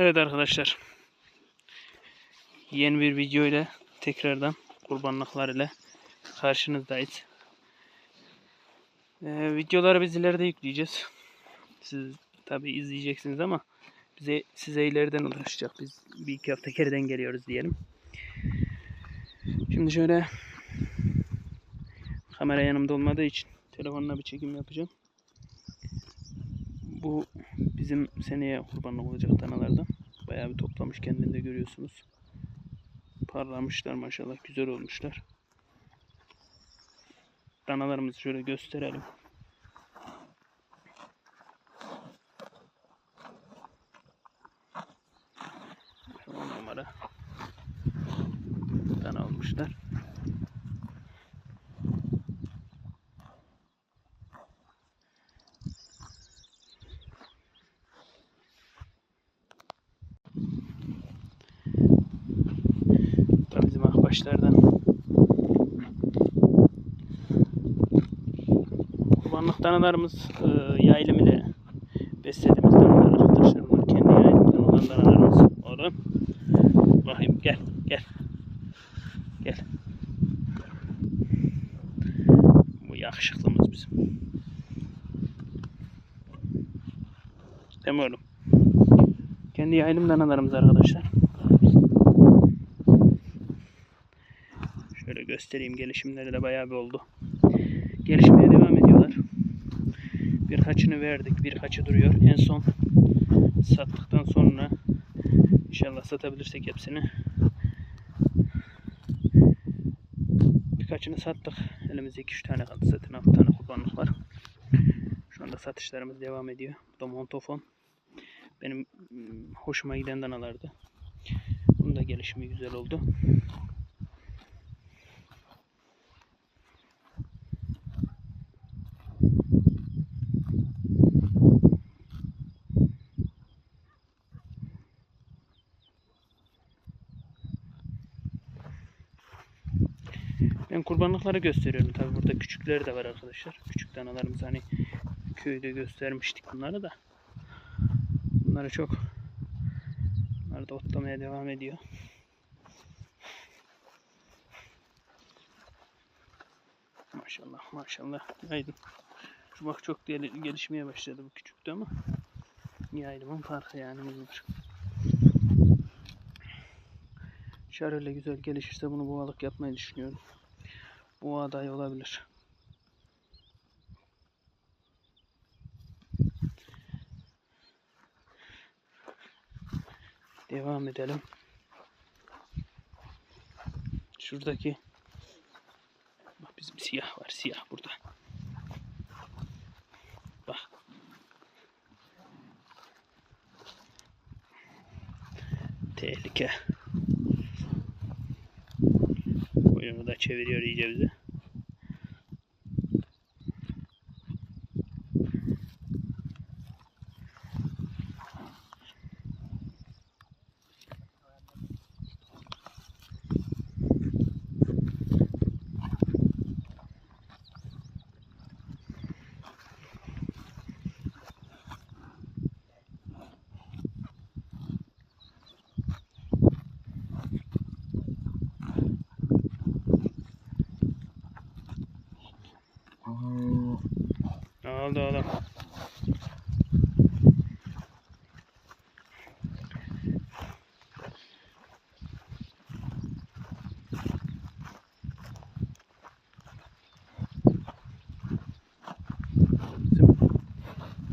Evet arkadaşlar. Yeni bir video ile tekrardan kurbanlıklar ile karşınızdayız. Ee, videoları biz ileride yükleyeceğiz. Siz tabi izleyeceksiniz ama bize size ileriden ulaşacak. Biz bir iki hafta geriden geliyoruz diyelim. Şimdi şöyle kamera yanımda olmadığı için telefonla bir çekim yapacağım. Bu bizim seneye kurbanlık olacak danalardan. Bayağı bir toplamış kendini de görüyorsunuz. Parlamışlar maşallah güzel olmuşlar. Danalarımızı şöyle gösterelim. On numara. Dana olmuşlar. Bu akbaşlardan. Kurbanlık danalarımız e, yaylım ile beslediğimiz danalar arkadaşlar. Bunlar kendi yaylımdan olan danalarımız. Oğlum. Bakayım gel gel. Gel. Bu yakışıklımız bizim. Değil mi oğlum? Kendi yaylım danalarımız arkadaşlar. Şöyle göstereyim gelişimleri de bayağı bir oldu. Gelişmeye devam ediyorlar. Birkaçını verdik, birkaçı duruyor. En son sattıktan sonra inşallah satabilirsek hepsini. Birkaçını sattık. Elimizde 2-3 tane kaldı zaten 6 tane kurbanlık var. Şu anda satışlarımız devam ediyor. Bu da montofon. Benim mm, hoşuma giden danalardı. Bunun da gelişimi güzel oldu. Ben kurbanlıkları gösteriyorum. Tabi burada küçükleri de var arkadaşlar. Küçük danalarımız hani köyde göstermiştik bunları da. Bunları çok Bunlar da otlamaya devam ediyor. Maşallah maşallah. Yaydın. Şu bak çok gel- gelişmeye başladı bu küçüktü ama yaylımın farkı yani bunlar. Şöyle güzel gelişirse bunu boğalık yapmayı düşünüyorum. Bu aday olabilir. Devam edelim. Şuradaki bak bizim siyah var. Siyah burada. Bak. Tehlike. Da çeviriyor iyice bize. Oğlum?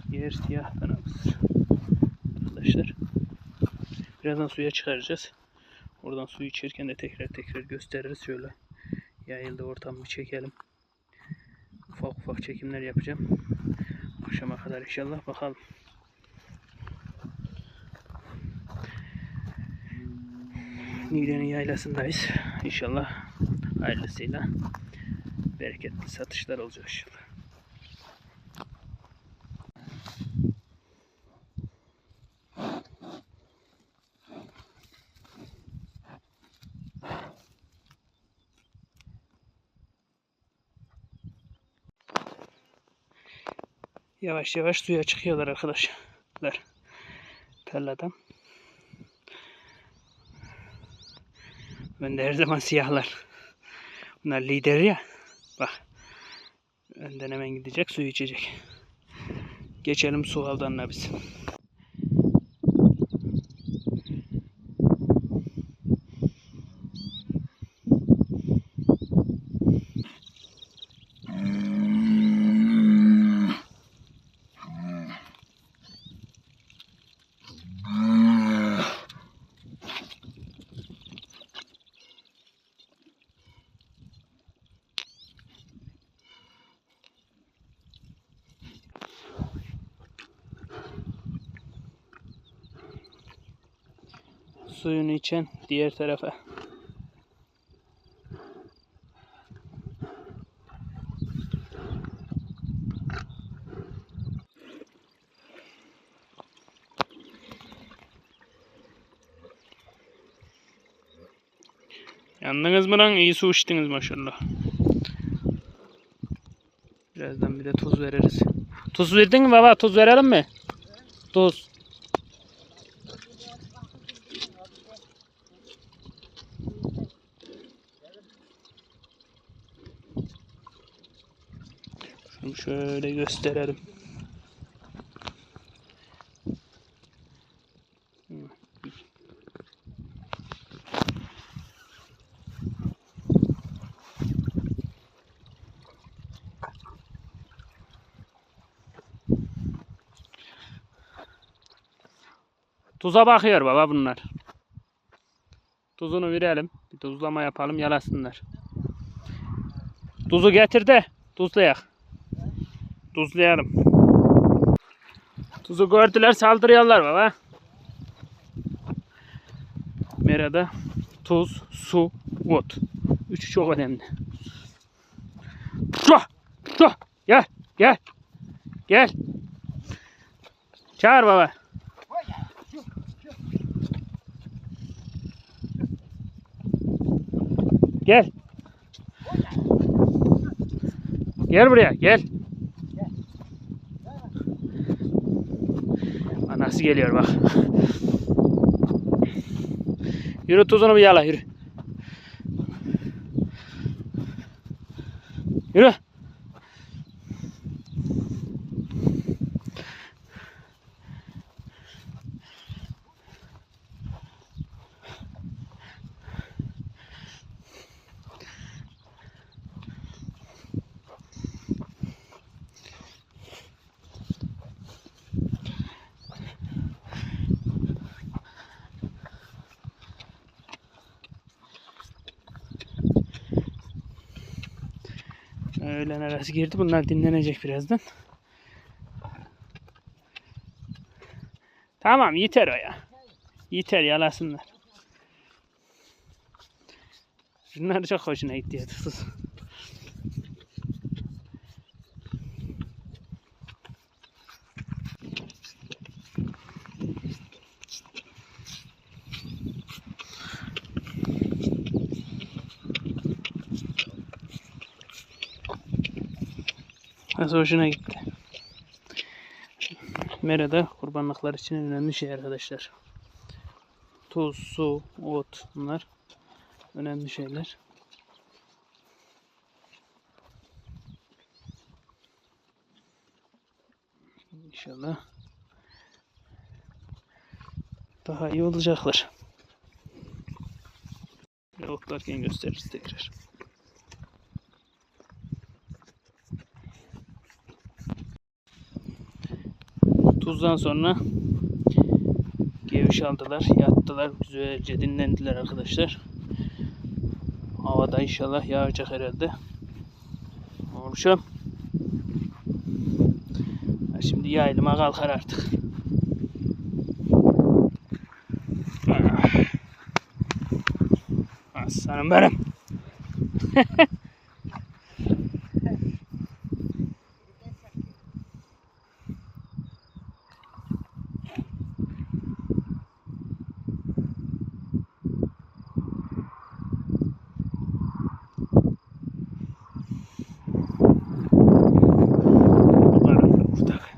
Bizim yer siyah danamız. Arkadaşlar. Birazdan suya çıkaracağız. Oradan suyu içerken de tekrar tekrar gösteririz. Şöyle yayıldı ortamı çekelim ufak ufak çekimler yapacağım. Akşama kadar inşallah bakalım. Niğde'nin yaylasındayız. İnşallah hayırlısıyla bereketli satışlar olacak inşallah. yavaş yavaş suya çıkıyorlar arkadaşlar. Tarladan. Önde her zaman siyahlar. Bunlar lider ya. Bak. Önden hemen gidecek suyu içecek. Geçelim su havdanına biz. Suyunu içen diğer tarafa. Yandınız mı lan? İyi su içtiniz maşallah. Birazdan bir de tuz veririz. Tuz verdin mi baba? Tuz verelim mi? Tuz. Şunu şöyle gösterelim. Tuza bakıyor baba bunlar. Tuzunu verelim. Bir tuzlama yapalım yalasınlar. Tuzu getir de tuzlayak. Tuzlayalım. Tuzu gördüler saldırıyorlar baba. Merada tuz, su, ot. Üçü çok önemli. Şah! Şah! Gel! Gel! Gel! Çağır baba. Gel. Gel buraya gel. Anası geliyor bak. Yürü tuzunu bir yala. Yürü. Öğlen arası girdi. Bunlar dinlenecek birazdan. Tamam yeter o ya. Yeter yalasınlar. Şunlar çok hoşuna gitti. Nasıl hoşuna gitti. Merada kurbanlıklar için en önemli şey arkadaşlar. Tuz, su, ot bunlar önemli şeyler. İnşallah daha iyi olacaklar. Otlarken gösteririz tekrar. Tuzdan sonra geviş aldılar, yattılar, güzelce dinlendiler arkadaşlar. Havada inşallah yağacak herhalde. Olmuşum. Ha, Şimdi yaylıma kalkar artık. Ah. Aslanım benim. Yukarı ufak.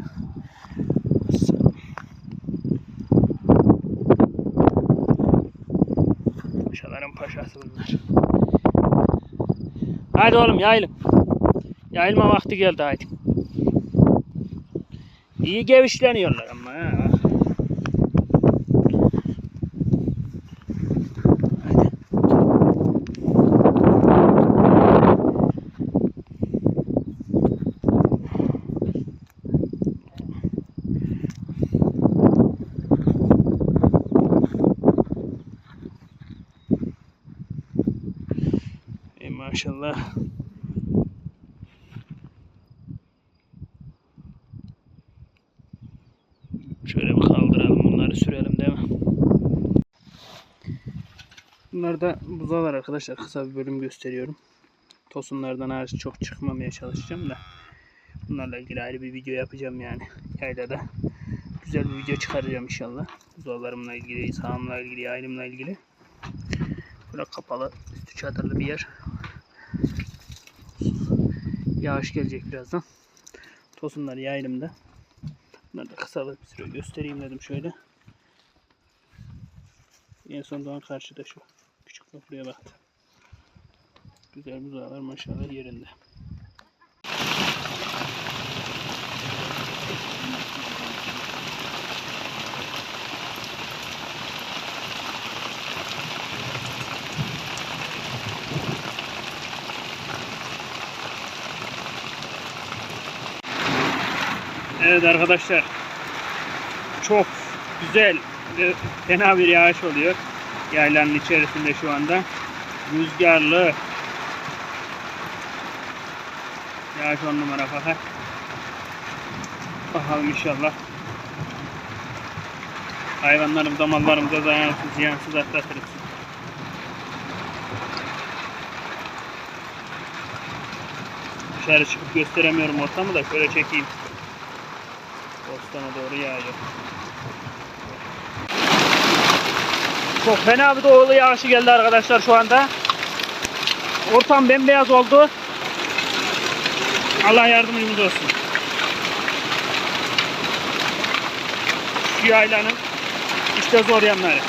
Aslanım. Aşağısı bunlar. Hadi oğlum yayılın. Yayılma vakti geldi haydi. İyi gevişleniyorlar ama ha. Hadi. Ey maşallah. Şöyle bir kaldıralım bunları sürelim değil mi? Bunlar da buzalar arkadaşlar. Kısa bir bölüm gösteriyorum. Tosunlardan hariç çok çıkmamaya çalışacağım da. Bunlarla ilgili ayrı bir video yapacağım yani. Yaylada. Güzel bir video çıkaracağım inşallah. Buzalarımla ilgili, sahamla ilgili, yaylımla ilgili. Böyle kapalı, üstü çadırlı bir yer. Yağış gelecek birazdan. Tosunlar yaylımda. Bunları da kısa bir süre göstereyim dedim şöyle. En son doğan karşıda şu. Küçük köprüye baktı. Güzel buzağlar maşallah yerinde. Evet arkadaşlar. Çok güzel ve fena bir yağış oluyor. Yaylanın içerisinde şu anda. Rüzgarlı. Yağış on numara fakat. Bakalım inşallah. Hayvanlarımıza, mallarımıza zayansız, ziyansız atlatırız. Dışarı çıkıp gösteremiyorum ortamı da şöyle çekeyim. Bostana doğru yağıyor. Çok fena bir doğulu yağışı geldi arkadaşlar şu anda. Ortam bembeyaz oldu. Allah yardımcımız olsun. Şu yaylanın işte zor yanları.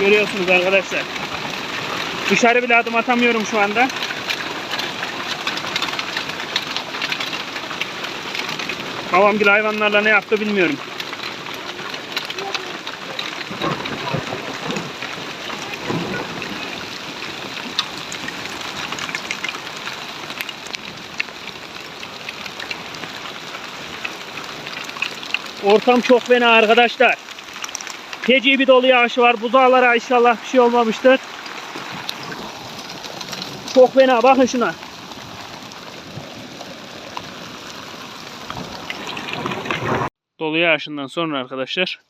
Görüyorsunuz arkadaşlar. Dışarı bile adım atamıyorum şu anda. Babamgil hayvanlarla ne yaptı bilmiyorum. Ortam çok fena arkadaşlar. Feci bir dolu yağış var. Buzağlara inşallah bir şey olmamıştır. Çok fena bakın şuna. Dolu yağışından sonra arkadaşlar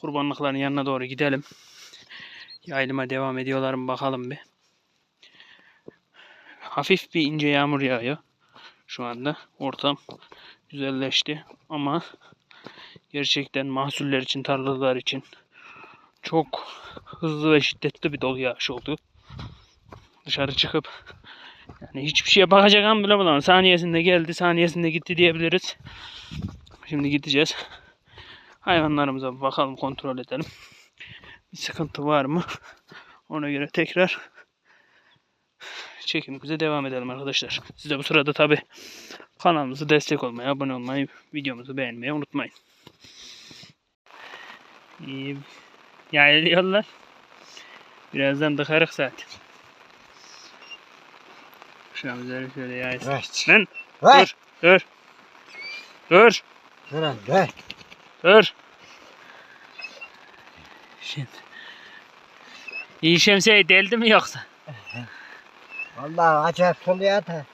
kurbanlıkların yanına doğru gidelim. Yaylıma devam ediyorlar mı bakalım bir. Hafif bir ince yağmur yağıyor. Şu anda ortam güzelleşti ama gerçekten mahsuller için, tarlalar için çok hızlı ve şiddetli bir dolu yağış oldu. Dışarı çıkıp yani hiçbir şeye bakacak an bile bulamadım. Saniyesinde geldi, saniyesinde gitti diyebiliriz. Şimdi gideceğiz. Hayvanlarımıza bakalım, kontrol edelim. Bir sıkıntı var mı? Ona göre tekrar çekimimize devam edelim arkadaşlar. Siz de bu sırada tabi kanalımızı destek olmayı, abone olmayı, videomuzu beğenmeyi unutmayın. İyi. Yayılıyorlar. Birazdan tıkarık zaten. An üzeri şöyle yaysın. Evet. Lan Ver. dur. Dur. Ver. Ver. Dur. Şimdi. İyi şemsiyeyi deldi mi yoksa? Vallahi acayip soluyor da.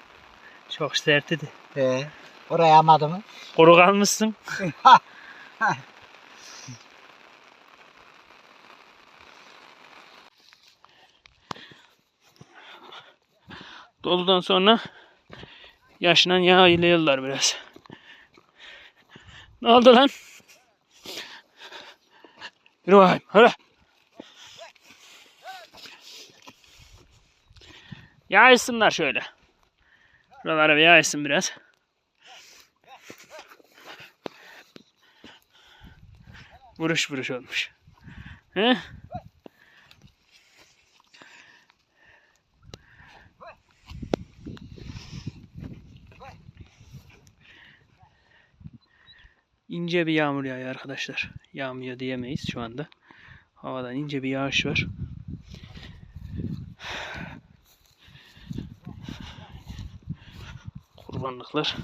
Çok sert idi. He. Oraya amadı mı? Kuru kalmışsın. Doludan sonra yaşlan yağ ile yıllar biraz. Ne oldu lan? Yürü bakayım. Hadi. Yağışsınlar şöyle. Buralara bir yaysın biraz. Vuruş vuruş olmuş. He? İnce bir yağmur yağıyor arkadaşlar. Yağmıyor diyemeyiz şu anda. Havadan ince bir yağış var. Kurbanlıklar.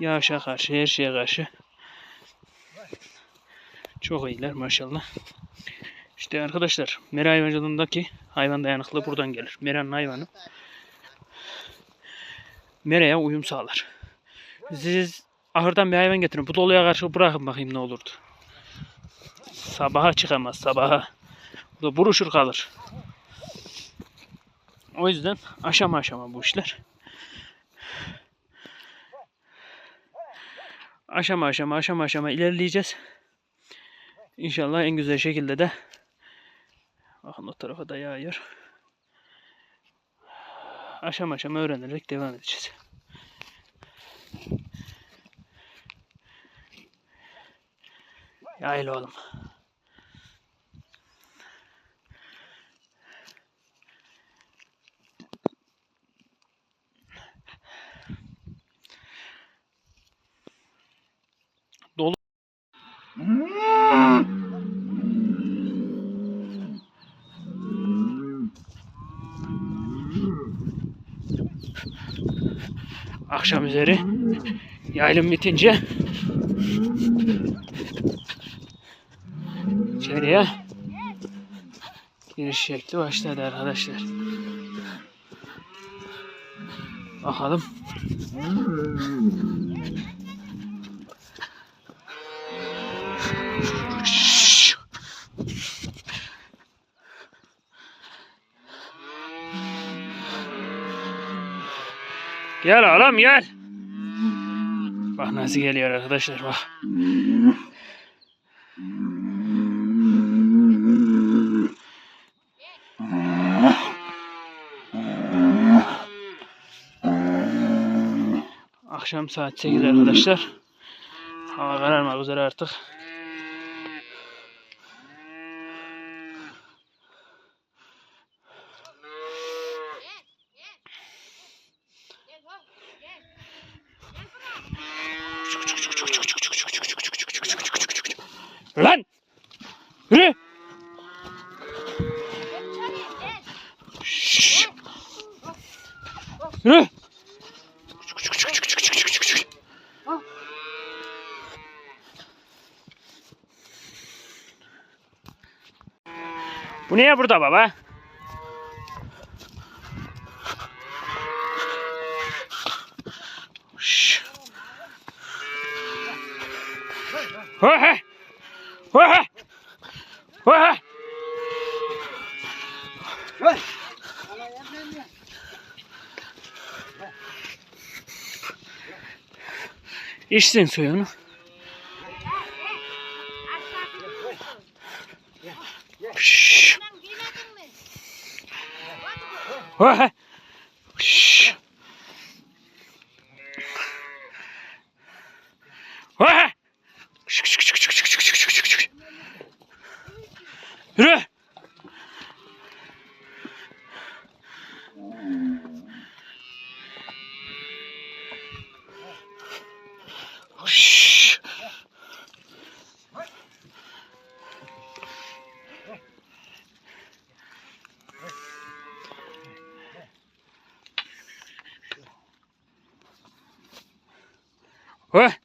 Yağışa karşı, her şeye karşı. Çok iyiler maşallah. İşte arkadaşlar, mera hayvancılığındaki hayvan dayanıklılığı buradan gelir. Meranın hayvanı meraya uyum sağlar. Siz ahırdan bir hayvan getirin. Bu doluya karşı bırakın bakayım ne olurdu. Sabaha çıkamaz sabaha. Bu da buruşur kalır. O yüzden aşama aşama bu işler. Aşama aşama aşama aşama ilerleyeceğiz. İnşallah en güzel şekilde de bakın o tarafa da yağıyor. Aşama aşama öğrenerek devam edeceğiz. Yayla oğlum. Dolu. Akşam üzeri yaylım bitince içeriye giriş şekli başladı arkadaşlar. Bakalım. Gel oğlum gel. Bak nasıl geliyor arkadaşlar bak. Akşam saat 8 arkadaşlar. Hava kararmak üzere artık. niye burada baba? Şş. Oha! Oha! Oha! İçsin suyunu. Right.